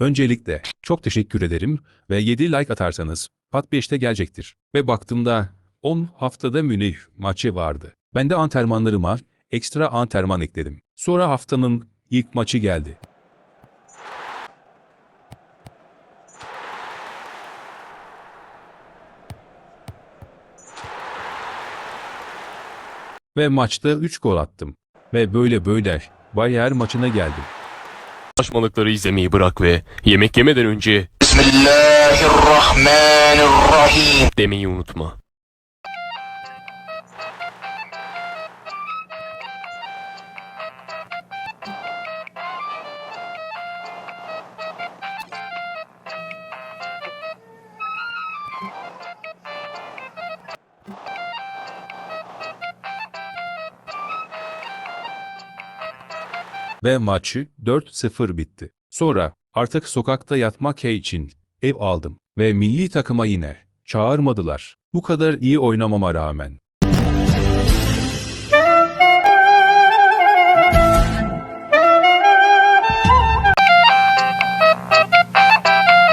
Öncelikle çok teşekkür ederim ve 7 like atarsanız Pat 5'te gelecektir. Ve baktığımda 10 haftada Münih maçı vardı. Ben de antrenmanlarıma ekstra antrenman ekledim. Sonra haftanın ilk maçı geldi. Ve maçta 3 gol attım. Ve böyle böyle Bayern maçına geldim. Saçmalıkları izlemeyi bırak ve yemek yemeden önce Bismillahirrahmanirrahim demeyi unutma. Ve maçı 4-0 bitti. Sonra artık sokakta yatmak için ev aldım ve milli takıma yine çağırmadılar. Bu kadar iyi oynamama rağmen